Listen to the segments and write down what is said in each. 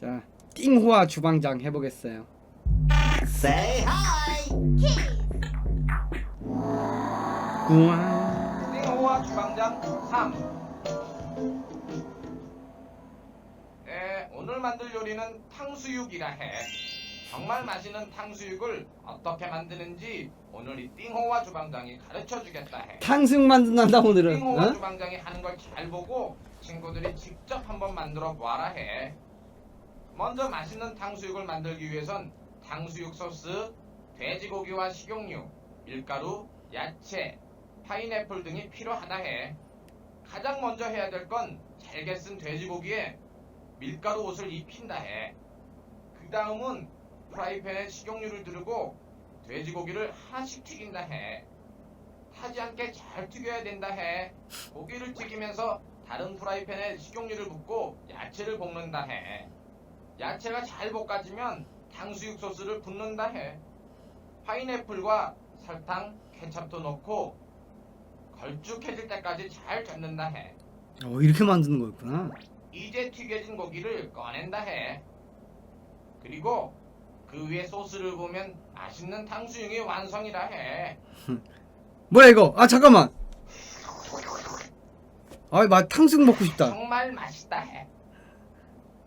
자, 띵호아 주방장 해보겠어요. Say hi. 우와. 띵호와 주방장 3 네, 오늘 만들 요리는 탕수육이라 해 정말 맛있는 탕수육을 어떻게 만드는지 오늘 이 띵호와 주방장이 가르쳐 주겠다 해 탕수육 만든단다 오늘은. 띵호와 어? 주방장이 하는 걸 잘 보고 친구들이 직접 한번 만들어 보아라 해 먼저 맛있는 탕수육을 만들기 위해선 탕수육 소스, 돼지고기와 식용유, 밀가루, 야채, 파인애플 등이 필요하다 해. 가장 먼저 해야 될 건 잘게 쓴 돼지고기에 밀가루 옷을 입힌다 해. 그 다음은 프라이팬에 식용유를 두르고 돼지고기를 하나씩 튀긴다 해. 타지 않게 잘 튀겨야 된다 해. 고기를 튀기면서 다른 프라이팬에 식용유를 붓고 야채를 볶는다 해. 야채가 잘 볶아지면 탕수육 소스를 붓는다 해. 파인애플과 설탕, 케첩도 넣고 걸쭉해질 때까지 잘 젓는다 해. 어 이렇게 만드는 거였구나. 이제 튀겨진 고기를 꺼낸다 해. 그리고 그 위에 소스를 부으면 맛있는 탕수육이 완성이라 해. 뭐야 이거? 아 잠깐만. 아이 막 탕수육 먹고 싶다. 정말 맛있다 해.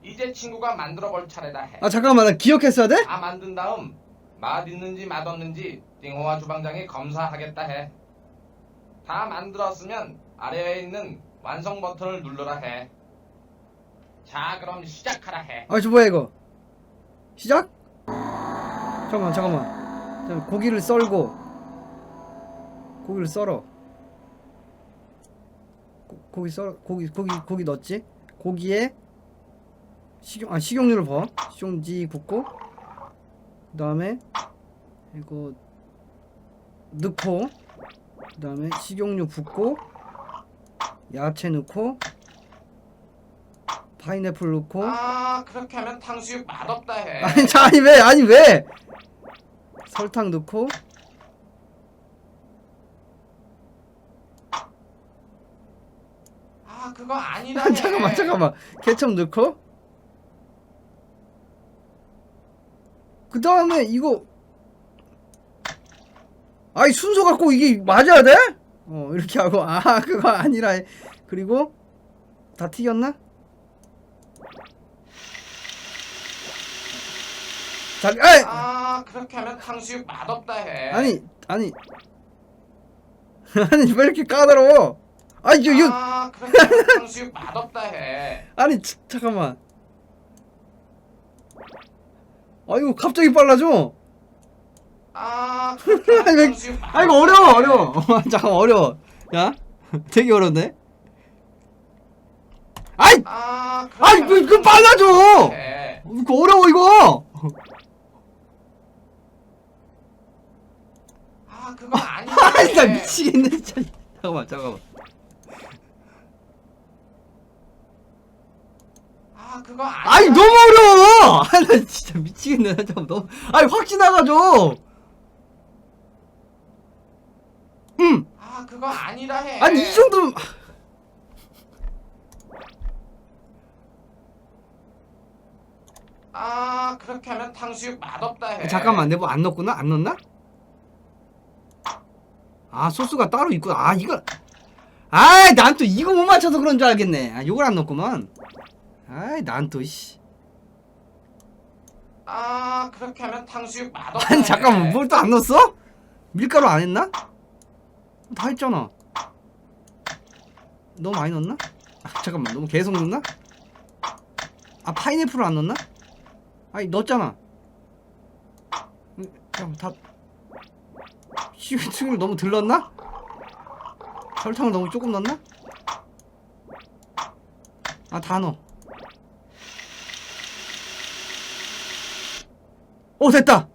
이제 친구가 만들어 볼 차례다 해. 아 잠깐만 나 기억했어야 돼? 다 만든 다음 맛 있는지 맛 없는지 띵호와 주방장이 검사하겠다 해. 다 만들었으면 아래에 있는 완성 버튼을 눌러라 해. 자, 그럼 시작하라 해. 아저 뭐야 이거? 시작? 잠깐만 잠깐만. 잠깐 고기를 썰고 고기를 썰어. 고, 고기 썰 고기 고기 고기 넣었지? 고기에 식용 아 식용유를 버. 식용지 붓고 그 다음에 이거 넣고 그 다음에 식용유 붓고 야채 넣고 파인애플 넣고 아, 그렇게 하면 탕수육 맛없다 해. 아니 자, 아니 왜 아니 왜 설탕 넣고 아, 그거 아니라 해. 잠깐만 잠깐만 케첩 넣고 그 다음에 이거 아이 순서 갖고 이게 맞아야 돼? 어 이렇게 하고 아 그거 아니라 해. 그리고 다 튀겼나? 자, 에이! 아, 그렇게 하면 탕수육 맛없다 해. 아니 아니 아니 왜 이렇게 까다로워? 아니 이거 이거 아, 그렇게 하면 탕수육 맛없다 해. 아니 자, 잠깐만. 아 이거 갑자기 빨라져. 아, 왜- 탕수육 맛없다 아 이거 어려워 해. 어려워. 잠깐 어려워. 야 되게 어려운데. 아이 아, 아니 그, 그 빨라져. 해. 이거 어려워 이거. 아, 그거 아니야. 아니 나 미치겠네 진짜. 잠깐만 잠깐만. 아, 그거 아니야. 아니 너무 어려워. 아나 진짜 미치겠네. 잠깐 너무. 아니 확 지나가죠. 음. 아, 그거 아니라 해. 아니 이 정도면 아, 그렇게 하면 탕수육 맛없다 해. 잠깐만 내뭐 안 넣었구나 안 넣었나? 아 소스가 따로 있구나 아 이거 아이 난또 이거 못 맞춰서 그런 줄 알겠네 아 요걸 안 넣었구만 아이 난 또 씨 아, 그렇게 하면 탕수육 맛없다 아니 해. 잠깐만 뭘 또 안 넣었어? 밀가루 안 했나? 다 했잖아 너무 많이 넣었나? 아, 잠깐만 너무 계속 넣나? 아 파인애플을 안 넣었나? 아니 넣었잖아 음, 잠깐만 다 시금치를 너무 덜 넣었나? 설탕을 너무 조금 넣었나? 아 다 넣어 오 됐다.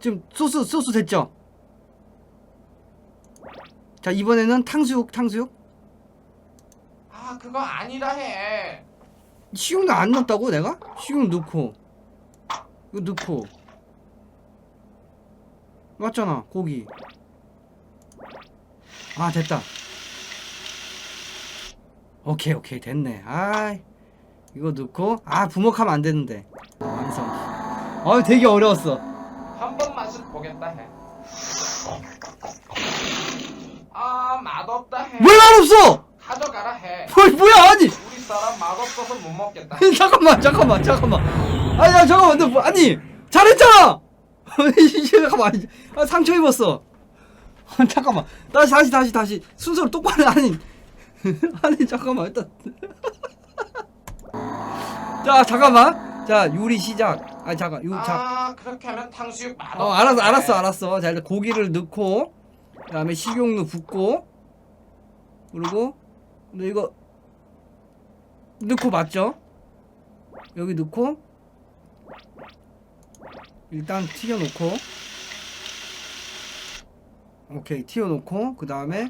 지금 소스 소스 됐죠? 자 이번에는 탕수육 탕수육? 아, 그거 아니라 해. 식용유 안 넣었다고 내가? 식용유 넣고. 이거 넣고. 맞잖아 고기. 아 됐다. 오케이 오케이 됐네. 아이 이거 넣고. 아 부먹하면 안 되는데 완성. 아 되게 어려웠어. 한 번 맛을 보겠다 해. 아 맛없다 해. 왜 맛없어? 가져가라 해. 뭐, 뭐야 아니. 우리 사람 맛없어서 못 먹겠다. 잠깐만 잠깐만 잠깐만. 아니 야, 잠깐만. 너 뭐, 아니 잘했잖아! 잠깐만. 아, 상처 입었어. 잠깐만. 다시 다시 다시 다시. 순서를 똑바로 아니. 아니 잠깐만. 일단. 자 잠깐만 자 요리 시작 아 잠깐 요 자. 아 그렇게 하면 탕수육 맛없다. 어 알았어 알았어 알았어 자 일단 고기를 넣고 그다음에 식용유 붓고 그리고 근데 이거 넣고 맞죠? 여기 넣고 일단 튀겨놓고 오케이 튀겨놓고 그 다음에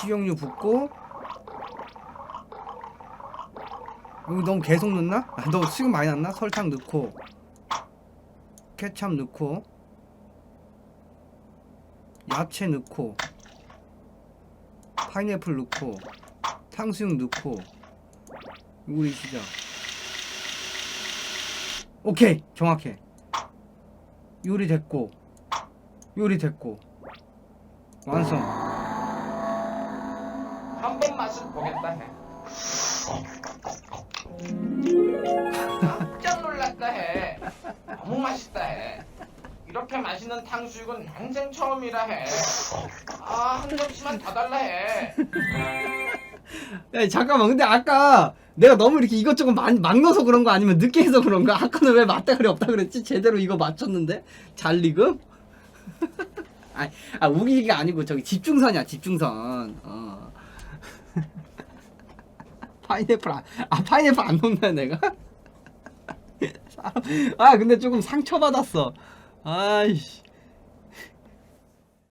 식용유 붓고 여기 너무 계속 넣나? 아, 너 지금 많이 넣나? 설탕 넣고. 케찹 넣고. 야채 넣고. 파인애플 넣고. 탕수육 넣고. 요리 시작 오케이 정확해. 요리 됐고. 요리 됐고. 완성. 한 번 맛을 보겠다 해. 맛있는 탕수육은 난생 처음이라 해. 아, 한 접시만 더 달라 해. 야 잠깐만 근데 아까 내가 너무 이렇게 이것저것 막, 막 넣어서 그런 거 아니면 늦게 해서 그런가? 아까는 왜 맞다그리 없다 그랬지? 제대로 이거 맞췄는데? 잘 리금? 아, 아 우기기가 아니고 저기 집중선이야 집중선 어. 파인애플 안, 아 파인애플 안 넣나 내가? 아 근데 조금 상처받았어 아이씨